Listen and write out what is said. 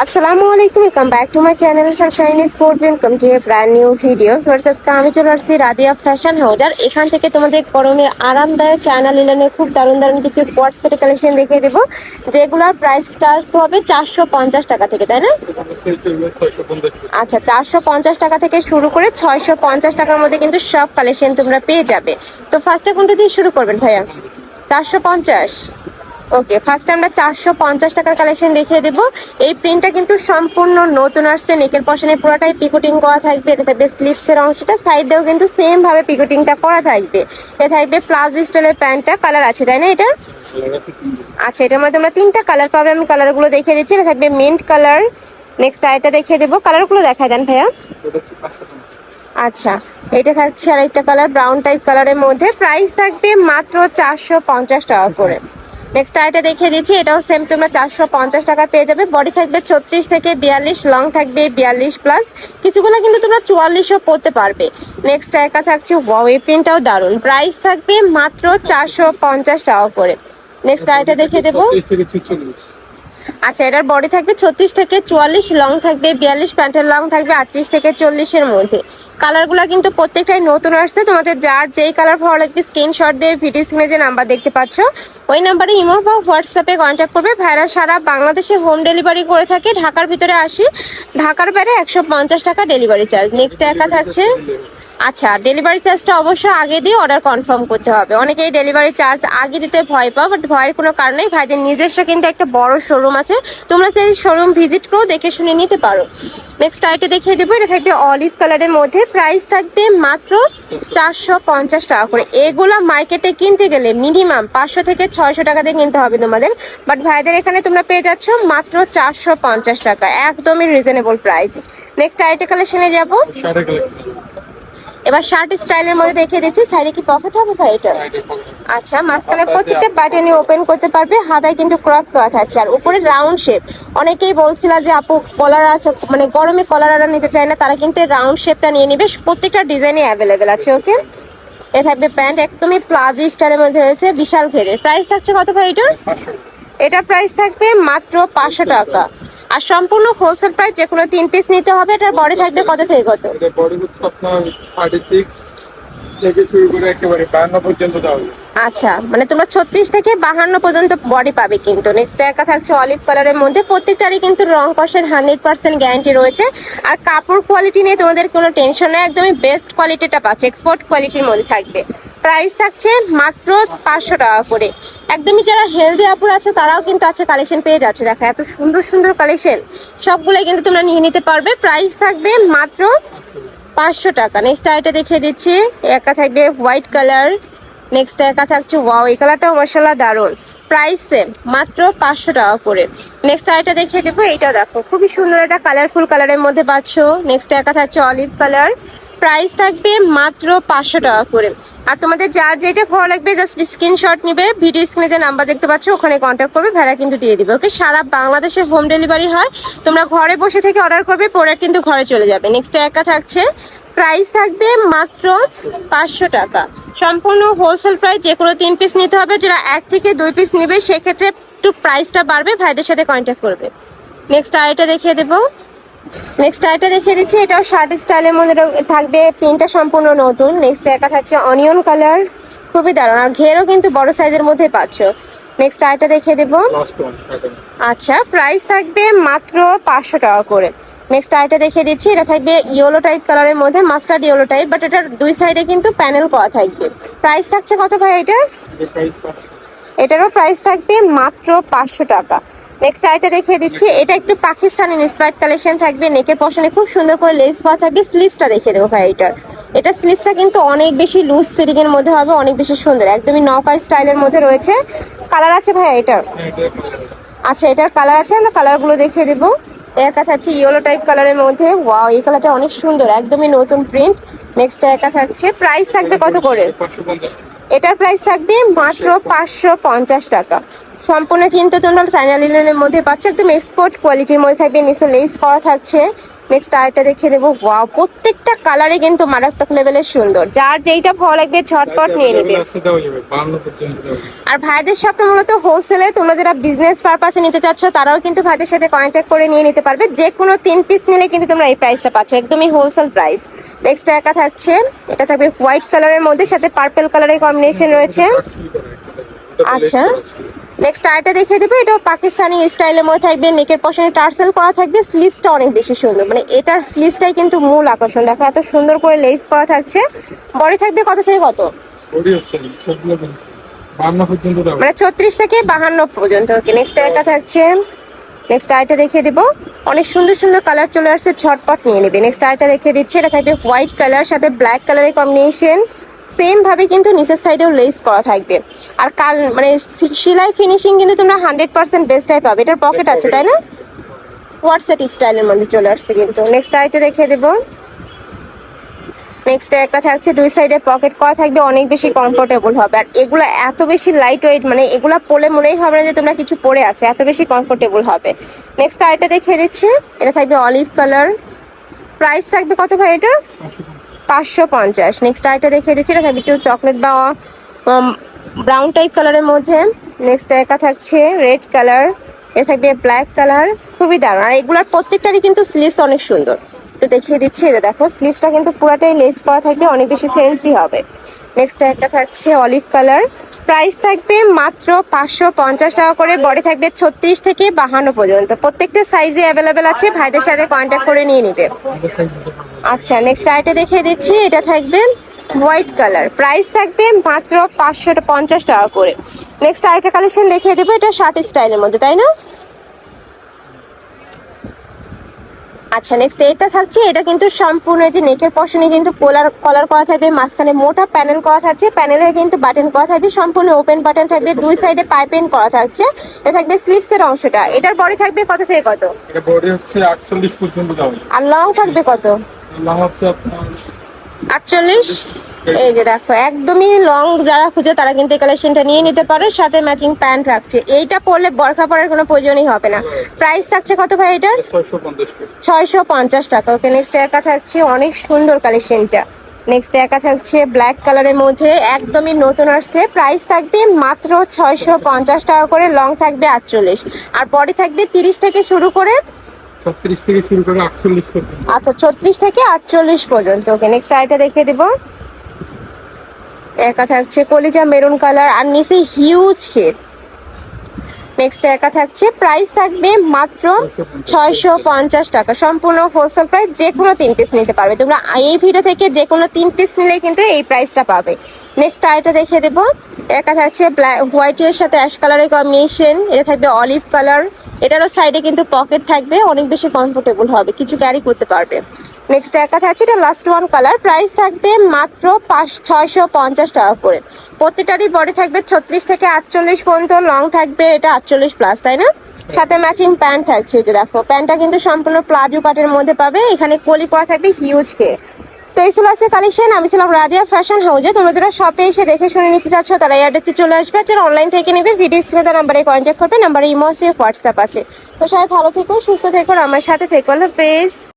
আসসালামু আলাইকুম welcome back to my channel sunshine sport welcome to a brand new video আজকে আমি চলে আসছি রাদিয়া ফ্যাশন হাউস আর এখান থেকে তোমাদের গরমে আরামদায়ক চায়না লিলনের খুব দারুণ দারুণ কিছু কোয়ার্ট সেট কালেকশন দেখিয়ে দেবো, যেগুলোর প্রাইস স্টার্ট হবে চারশো পঞ্চাশ টাকা থেকে, তাই না? আচ্ছা চারশো পঞ্চাশ টাকা থেকে শুরু করে ছয়শো পঞ্চাশ টাকার মধ্যে কিন্তু সব কালেকশন তোমরা পেয়ে যাবে। তো ফার্স্টে কোনটা দিয়ে শুরু করবেন ভাইয়া? চারশো পঞ্চাশ? ওকে ফার্স্ট আমরা চারশো পঞ্চাশ টাকার কালেকশন দেখিয়ে দেবো। এই প্রিন্টটা কিন্তু সম্পূর্ণ নতুন আসছে নেকের পশনে পুরোটাই পিকোটিং করা থাকবে, এটা থাকবে স্লিপসের অংশটা সাইডেও কিন্তু সেম ভাবে পিকোটিংটা করা থাকবে। এটা থাকবে প্লাজো স্টাইলের প্যান্টটা কালার আছে, তাই না এটা? আচ্ছা এটার মধ্যে আমরা তিনটা কালার পাবে, আমি কালারগুলো দেখিয়ে দিচ্ছি, এটা থাকবে মিন্ট কালার নেক্সট আরেকটা দেখিয়ে দেবো কালারগুলো দেখায় দেন ভাইয়া। আচ্ছা এটা থাকছে আরেকটা কালার ব্রাউন টাইপ কালারের মধ্যে। প্রাইস থাকবে মাত্র চারশো পঞ্চাশ টাকা করে। নেক্সট আইটা দেখিয়ে দিচ্ছি এটাও সেম তোমরা চারশো পঞ্চাশ টাকা পেয়ে যাবে। বডি থাকবে ছত্রিশ থেকে বিয়াল্লিশ লং থাকবে বিয়াল্লিশ প্লাস কিছুগুলো কিন্তু তোমরা চুয়াল্লিশও পড়তে পারবে। নেক্সট একা থাকছে ওয়াও এই প্রিন্টটাও দারুণ। প্রাইস থাকবে মাত্র চারশো পঞ্চাশ টাকা করে। নেক্সট আইটা দেখিয়ে দেবো। আচ্ছা এটার বডি থাকবে ছত্রিশ থেকে চুয়াল্লিশ লং থাকবে বিয়াল্লিশ প্যান্টের লং থাকবে আটত্রিশ থেকে চল্লিশের মধ্যে। কালারগুলো কিন্তু প্রত্যেকটাই নতুন আসছে। তোমাদের যার যেই কালার ভালো লাগবে স্ক্রিনশট দিয়ে ভিডিও স্ক্রিনে যে নাম্বার দেখতে পাচ্ছ ওই নাম্বারে ইমো বা হোয়াটসঅ্যাপে কন্ট্যাক্ট করবে। ভাইরা সারা বাংলাদেশে হোম ডেলিভারি করে থাকে। ঢাকার ভিতরে আসি। ঢাকার বাইরে একশো পঞ্চাশ টাকা ডেলিভারি চার্জ নেক্সট একা থাকছে। আচ্ছা ডেলিভারি চার্জটা অবশ্যই আগে দিয়ে অর্ডার কনফার্ম করতে হবে। অনেকেই ডেলিভারি চার্জ আগে দিতে ভয় পাও বাট ভয়ের কোনো কারণ নেই। ভাইদের নিজস্ব কিন্তু একটা বড় শোরুম আছে। তোমরা সেই শোরুম ভিজিট করেও দেখে শুনে নিতে পারো। নেক্সট আইটে দেখিয়ে দেবো, এটা থাকবে অলিভ কালারের মধ্যে। প্রাইস থাকবে মাত্র চারশো পঞ্চাশ টাকা করে। এগুলো মার্কেটে কিনতে গেলে মিনিমাম পাঁচশো থেকে ছয়শো টাকা দিয়ে কিনতে হবে তোমাদের। বাট ভাইদের এখানে তোমরা পেয়ে যাচ্ছ মাত্র চারশো পঞ্চাশ টাকা। একদমই রিজনেবল প্রাইস নেক্সট আইটে কালেকশনে যাব। এবার শার্ট স্টাইলের মধ্যে দেখিয়ে দিচ্ছি সাইডে কি পকেট হবে ভাই এটা? আচ্ছা মাঝখানে প্রত্যেকটা বাটনই ওপেন করতে পারবে হাতায় কিন্তু ক্রপ করা থাকছে আর উপরে রাউন্ড শেপ অনেকেই বলছিল যে আপু কলার আছে মানে গরমে কলাররা নিতে চায় না। তারা কিন্তু রাউন্ড শেপটা নিয়ে নিবে। প্রত্যেকটা ডিজাইনই অ্যাভেলেবেল আছে ওকে এ থাকবে প্যান্ট একদমই প্লাজো স্টাইলের মধ্যে রয়েছে বিশাল ঘেরের। প্রাইস থাকছে কত ভাই এটা এটার প্রাইস থাকবে মাত্র পাঁচশো টাকা। আর সম্পূর্ণ হোলসেল প্রাইস যে কোনো তিন পিস নিতে হবে এটার বডি থাকবে কত থেকে কত? এটা বডি হচ্ছে আপনার থার্টি সিক্স থেকে শুরু করে একেবারে বায়ান্ন পর্যন্ত দেওয়া হবে আচ্ছা মানে তোমরা ছত্রিশ থেকে বাহান্ন পর্যন্ত বডি পাবে কিন্তু। নেক্সট একা থাকছে অলিভ কালারের মধ্যে। প্রত্যেকটারই কিন্তু রং কষের হান্ড্রেড পার্সেন্ট গ্যারান্টি রয়েছে। আর কাপড় কোয়ালিটি নিয়ে তোমাদের কোনো টেনশন নেই একদমই বেস্ট কোয়ালিটিটা পাচ্ছে এক্সপোর্ট কোয়ালিটির মধ্যে থাকবে। প্রাইস থাকছে মাত্র পাঁচশো টাকা করে। একদমই যারা হেলদি আপুর আছে, তারাও কিন্তু আছে কালেকশন পেয়ে যাচ্ছে। দেখো, এত সুন্দর সুন্দর কালেকশন সবগুলোই কিন্তু তোমরা নিয়ে নিতে পারবে। প্রাইস থাকবে মাত্র পাঁচশো টাকা। নেক্সট আইটা দেখিয়ে দিচ্ছি। একটা থাকবে হোয়াইট কালার নেক্সট একা থাকছে ওয়াও এই কালারটাও মশলা দারুণ। প্রাইস সেম মাত্র পাঁচশো টাকা করে। নেক্সট আইটা দেখিয়ে দেবো। এইটা দেখো, খুবই সুন্দর একটা কালারফুল কালারের মধ্যে পাচ্ছ। নেক্সট একা থাকছে অলিভ কালার প্রাইস থাকবে মাত্র পাঁচশো টাকা করে। আর তোমাদের যার যেটা ভালো লাগবে জাস্ট স্ক্রিনশট নিবে ভিডিও স্ক্রিনে যে নাম্বার দেখতে পাচ্ছ, ওখানে কন্ট্যাক্ট করবে ভেড়া কিন্তু দিয়ে দিবে ওকে সারা বাংলাদেশে হোম ডেলিভারি হয়। তোমরা ঘরে বসে থেকে অর্ডার করবে, পরে কিন্তু ঘরে চলে যাবে। নেক্সট একা থাকছে। প্রাইস থাকবে মাত্র পাঁচশো টাকা। সম্পূর্ণ হোলসেল প্রাইস যে কোনো তিন পিস নিতে হবে, যারা এক থেকে দুই পিস নেবে, সেক্ষেত্রে একটু প্রাইসটা বাড়বে, ভাইদের সাথে কন্ট্যাক্ট করবে। নেক্সট আইটা দেখিয়ে দেবো। নেক্সট আইটা দেখিয়ে দিচ্ছি এটাও শার্ট স্টাইলের মধ্যে থাকবে। প্রিন্টটা সম্পূর্ণ নতুন। নেক্সট একা থাকছে অনিয়ন কালার খুবই দারুণ। আর ঘেরও কিন্তু বড় সাইজের মধ্যে পাচ্ছ। নেক্সট আইটা দেখিয়ে দেবো। আচ্ছা প্রাইস থাকবে মাত্র পাঁচশো টাকা করে। নেক্সট আইটা দেখিয়ে দিচ্ছি এটা থাকবে ইয়েলো টাইপ কালারের মধ্যে মাস্টার্ড ইয়েলো টাইপ বাট এটার দুই সাইডে কিন্তু প্যানেল করা থাকবে। প্রাইস থাকছে কত ভাই এটার? এটারও প্রাইস থাকবে মাত্র পাঁচশো টাকা। নেক্সট আইটা দেখিয়ে দিচ্ছি। এটা একটু পাকিস্তানি ইন্সপায়ার্ড কালেকশন থাকবে। নেকের পশনে খুব সুন্দর করে লেস পাওয়া থাকবে। স্লিভসটা দেখিয়ে দেবো ভাই এটার। এটা স্লিভসটা কিন্তু অনেক বেশি লুজ ফিটিং এর মধ্যে হবে অনেক বেশি সুন্দর। একদমই নকাল স্টাইলের মধ্যে রয়েছে। কালার আছে ভাই এটার? হ্যাঁ। আচ্ছা এটার কালার আছে। আমরা কালারগুলো দেখিয়ে দেবো। এর থাকছে ইয়েলো টাইপ কালারের মধ্যে। ওয়াও এই কালারটা অনেক সুন্দর, একদমই নতুন প্রিন্ট নেক্সট একা থাকছে প্রাইস থাকবে কত করে। এটার প্রাইস থাকবে মাত্র পাঁচশো পঞ্চাশ টাকা। সম্পূর্ণ কিন্তু তোমরা চাইনা লিনের মধ্যে পাচ্ছ, একদম এক্সপোর্ট কোয়ালিটির মধ্যে থাকবে, নিচে লেস করা থাকছে। নেক্সট আরেকটা দেখে দেবো। ওয়াও প্রত্যেকটা কালারে কিন্তু মারাত্মক লেভেলের সুন্দর। যার যেইটা ভালো লাগবে ঝটপট নিয়ে নেবে। আর ভাইদের শপটা মূলত হোলসেলে তোমরা যারা বিজনেস পারপাসে নিতে চাচ্ছ তারাও কিন্তু ভাইদের সাথে কন্ট্যাক্ট করে নিয়ে নিতে পারবে। যে কোনো তিন পিস নিলে কিন্তু তোমরা এই প্রাইসটা পাচ্ছ। একদমই হোলসেল প্রাইস নেক্সট একা থাকছে। এটা থাকবে হোয়াইট কালারের মধ্যে সাথে পার্পল কালারের কম্বিনেশন রয়েছে। আচ্ছা। নেক্সট আয়টা দেখিয়ে দেবো এটাও পাকিস্তানি স্টাইলের মধ্যে থাকবে নেকের পশনে টার্সেল করা থাকবে স্লিভসটা অনেক বেশি সুন্দর। মানে এটার স্লিভসটাই কিন্তু মূল আকর্ষণ। দেখো এত সুন্দর করে লেস করা থাকছে। বডি থাকবে কত থেকে কত। মানে ছত্রিশ থেকে বাহান্ন পর্যন্ত। ওকে নেক্সট একা থাকছে। নেক্সট আইটা দেখিয়ে দিব। অনেক সুন্দর সুন্দর কালার চলে আসছে ঝটপট নিয়ে নেবে। নেক্সট আইটা দেখিয়ে দিচ্ছে এটা থাকবে হোয়াইট কালার সাথে ব্ল্যাক কালারের কম্বিনেশন সেম ভাবে কিন্তু নিচের সাইডেও লেস করা থাকবে। আর কাল মানে সেলাই ফিনিশিং কিন্তু তোমরা হান্ড্রেড পার্সেন্ট বেস্টটাই পাবে। এটার পকেট আছে তাই না? হোয়াটসঅ্যাপ স্টাইলের মধ্যে চলে আসছে কিন্তু? নেক্সট আইটা দেখিয়ে দেবো। নেক্সট একটা থাকছে দুই সাইডে পকেট করা থাকবে অনেক বেশি কমফোর্টেবল হবে। আর এগুলো এত বেশি লাইট ওয়েট মানে এগুলো পরে মনেই হবে না যে তোমরা কিছু পরে আছে এত বেশি কমফোর্টেবল হবে। নেক্সট আরেকটা দেখিয়ে দিচ্ছি। এটা থাকবে অলিভ কালার প্রাইস থাকবে কত ভাই এটা? পাঁচশো পঞ্চাশ। নেক্সট আরেকটা দেখিয়ে দিচ্ছি, এটা থাকবে একটু চকলেট বা ব্রাউন টাইপ কালারের মধ্যে। নেক্সট একা থাকছে রেড কালার এটা থাকবে ব্ল্যাক কালার খুবই দারুণ। আর এগুলার প্রত্যেকটারই কিন্তু স্লিভস অনেক সুন্দর। একটু দেখিয়ে দিচ্ছি এটা দেখো স্লিভসটা কিন্তু পুরাটাই লেস করা থাকবে, অনেক বেশি ফ্যান্সি হবে। নেক্সট একটা থাকছে অলিভ কালার প্রাইস থাকবে মাত্র পাঁচশো পঞ্চাশ টাকা করে বডি থাকবে ছত্রিশ থেকে বাহান্ন পর্যন্ত। প্রত্যেকটা সাইজে অ্যাভেলেবেল আছে, ভাইদের সাথে কন্ট্যাক্ট করে নিয়ে নিবে। আচ্ছা নেক্সট আইটা দেখিয়ে দিচ্ছি এটা থাকবে হোয়াইট কালার প্রাইস থাকবে মাত্র পাঁচশো পঞ্চাশ টাকা করে। নেক্সট আরেকটা কালেকশন দেখিয়ে দেবো এটা শার্ট স্টাইলের মধ্যে তাই না? আচ্ছা নেক্সট এটা থাকছে এটা কিন্তু সম্পূর্ণ যে নেকের পশনে কিন্তু কলার কলার করা থাকবে মাঝখানে মোটা প্যানেল করা থাকছে প্যানেলে কিন্তু বাটন করা থাকবে সম্পূর্ণ ওপেন বাটন থাকবে দুই সাইডে পাইপেন করা থাকছে। এটা থাকবে স্লিপসের অংশটা। এটার পরে থাকবে কত থেকে কত? এটা বডি হচ্ছে আটচল্লিশ পর্যন্ত যাবে। আর লং থাকবে কত? আটচল্লিশ? এই যে দেখো একদমই লং যারা খুঁজে তারা কিন্তু এই কালেকশনটা নিয়ে নিতে পারো সাথে ম্যাচিং প্যান্ট রাখছে। এইটা পরলে বরখা পরার কোনো প্রয়োজনই হবে না। প্রাইস থাকছে কত ভাই এটার? ছয়শো পঞ্চাশ টাকা। ওকে নেক্সট একা থাকছে অনেক সুন্দর কালেকশনটা নেক্সট একা থাকছে ব্ল্যাক কালারের মধ্যে একদমই নতুন আসছে। প্রাইস থাকবে মাত্র ছয়শো পঞ্চাশ টাকা করে লং থাকবে আটচল্লিশ। আর বডি থাকবে তিরিশ থেকে শুরু করে ছত্রিশ থেকে শুরু করে আটচল্লিশ পর্যন্ত। আচ্ছা ছত্রিশ থেকে আটচল্লিশ পর্যন্ত। ওকে নেক্সট আইটা দেখিয়ে দেবো। একা থাকছে কলিজা, মেরুন কালার, আর নিচে হিউজ ক্ষেত নেক্সট একা থাকছে প্রাইস থাকবে মাত্র ছয়শো পঞ্চাশ টাকা। সম্পূর্ণ হোলসেল প্রাইস যে কোনো তিন পিস নিতে পারবে। তোমরা এই ভিডিও থেকে যে কোনো তিন পিস নিলে কিন্তু এই প্রাইসটা পাবে। নেক্সট আরেকটা দেখিয়ে দেবো। একা থাকছে হোয়াইটের সাথে অ্যাশ কালারের কম্বিনেশন এটা থাকবে অলিভ কালার এটারও সাইডে কিন্তু পকেট থাকবে। অনেক বেশি কমফোর্টেবল হবে। কিছু ক্যারি করতে পারবে। নেক্সট একা থাকছে এটা লাস্ট ওয়ান কালার প্রাইস থাকবে মাত্র পাঁচ, ছয়শো পঞ্চাশ টাকা করে। প্রত্যেকটারই বডি থাকবে ছত্রিশ থেকে আটচল্লিশ পর্যন্ত। লং থাকবে এটা আটচল্লিশ প্লাস তাই না? সাথে ম্যাচিং প্যান্ট থাকছে যে দেখো। প্যান্টটা কিন্তু সম্পূর্ণ প্লাজো কাটের মধ্যে পাবে। এখানে কলি করা থাকবে হিউজ খেয়ে তো এই ছিল আজকে কালেকশন আমি ছিলাম রাদিয়া ফ্যাশন হাউজে তোমরা যারা শপে এসে দেখে শুনে নিতে চাচ্ছ, তারা অ্যাড্রেসে চলে আসবে। যারা অনলাইন থেকে নেবে ভিডিও স্ক্রিনে তার নাম্বারে কন্ট্যাক্ট করবে নাম্বারে ইমো আছে হোয়াটসঅ্যাপ আছে। তো সবাই ভালো থেকো, সুস্থ থেকো আমার সাথে থেকো পেজ